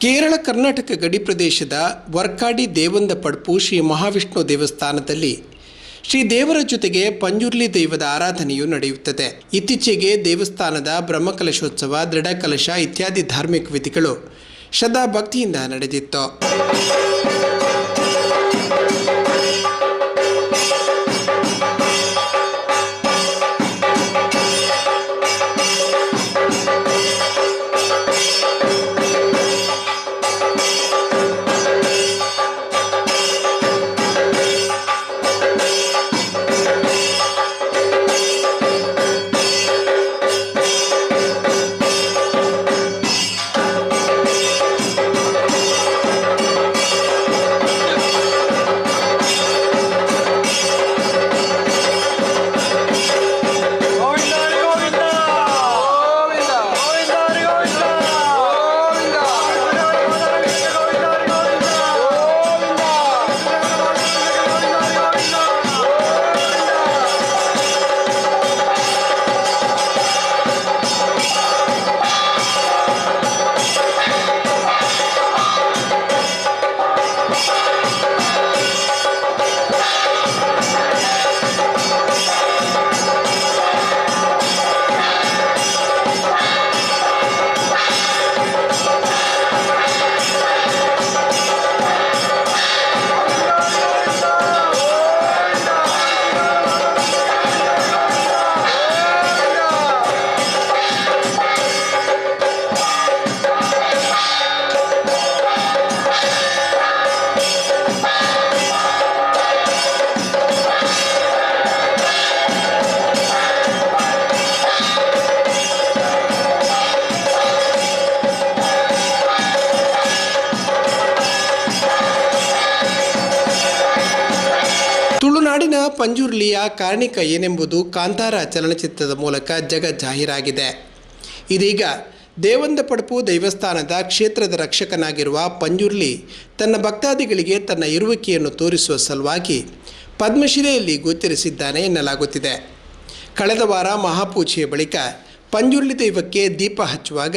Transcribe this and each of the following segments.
ಕೇರಳ ಕರ್ನಾಟಕ ಗಡಿ ಪ್ರದೇಶದ ವರ್ಕಾಡಿ ದೇವಂದ ಪಡ್ಪು ಶ್ರೀ ಮಹಾವಿಷ್ಣು ದೇವಸ್ಥಾನದಲ್ಲಿ ಶ್ರೀ ದೇವರ ಜೊತೆಗೆ ಪಂಜುರ್ಲಿ ದೈವದ ಆರಾಧನೆಯು ನಡೆಯುತ್ತದೆ. ಇತ್ತೀಚೆಗೆ ದೇವಸ್ಥಾನದ ಬ್ರಹ್ಮಕಲಶೋತ್ಸವ, ದೃಢಕಲಶ ಇತ್ಯಾದಿ ಧಾರ್ಮಿಕ ವಿಧಿಗಳು ಶ್ರದ್ಧಾ ಭಕ್ತಿಯಿಂದ ನಡೆದಿತ್ತು. ತುಳುನಾಡಿನ ಪಂಜುರ್ಲಿಯ ಕಾರ್ಣಿಕ ಏನೆಂಬುದು ಕಾಂತಾರ ಚಲನಚಿತ್ರದ ಮೂಲಕ ಜಗ ಜಾಹೀರಾಗಿದೆ. ಇದೀಗ ದೇವಂದ ಪಡಪು ದೇವಸ್ಥಾನದ ಕ್ಷೇತ್ರದ ರಕ್ಷಕನಾಗಿರುವ ಪಂಜುರ್ಲಿ ತನ್ನ ಭಕ್ತಾದಿಗಳಿಗೆ ತನ್ನ ಇರುವಿಕೆಯನ್ನು ತೋರಿಸುವ ಸಲುವಾಗಿ ಪದ್ಮಶಿಲೆಯಲ್ಲಿ ಗೋಚರಿಸಿದ್ದಾನೆ ಎನ್ನಲಾಗುತ್ತಿದೆ. ಕಳೆದ ವಾರ ಮಹಾಪೂಜೆಯ ಬಳಿಕ ಪಂಜುರ್ಲಿ ದೈವಕ್ಕೆ ದೀಪ ಹಚ್ಚುವಾಗ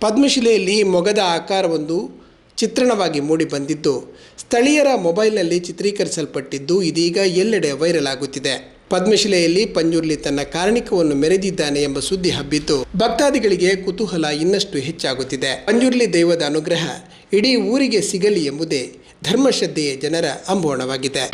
ಪದ್ಮಶಿಲೆಯಲ್ಲಿ ಮೊಗದ ಆಕಾರವೊಂದು ಚಿತ್ರಣವಾಗಿ ಮೂಡಿ ಬಂದಿದ್ದು. ಸ್ಥಳೀಯರ ಮೊಬೈಲ್ನಲ್ಲಿ ಚಿತ್ರೀಕರಿಸಲ್ಪಟ್ಟಿದ್ದು ಇದೀಗ ಎಲ್ಲೆಡೆ ವೈರಲ್ ಆಗುತ್ತಿದೆ. ಪದ್ಮಶಿಲೆಯಲ್ಲಿ ಪಂಜುರ್ಲಿ ತನ್ನ ಕಾರಣಿಕವನ್ನು ಮೆರೆದಿದ್ದಾನೆ ಎಂಬ ಸುದ್ದಿ ಹಬ್ಬಿದ್ದು, ಭಕ್ತಾದಿಗಳಿಗೆ ಕುತೂಹಲ ಇನ್ನಷ್ಟು ಹೆಚ್ಚಾಗುತ್ತಿದೆ. ಪಂಜುರ್ಲಿ ದೈವದ ಅನುಗ್ರಹ, ಇಡೀ ಊರಿಗೆ ಸಿಗಲಿ ಎಂಬುದೇ ಧರ್ಮಶ್ರದ್ಧೆಯ ಜನರ ಅಂಬೋಣವಾಗಿದೆ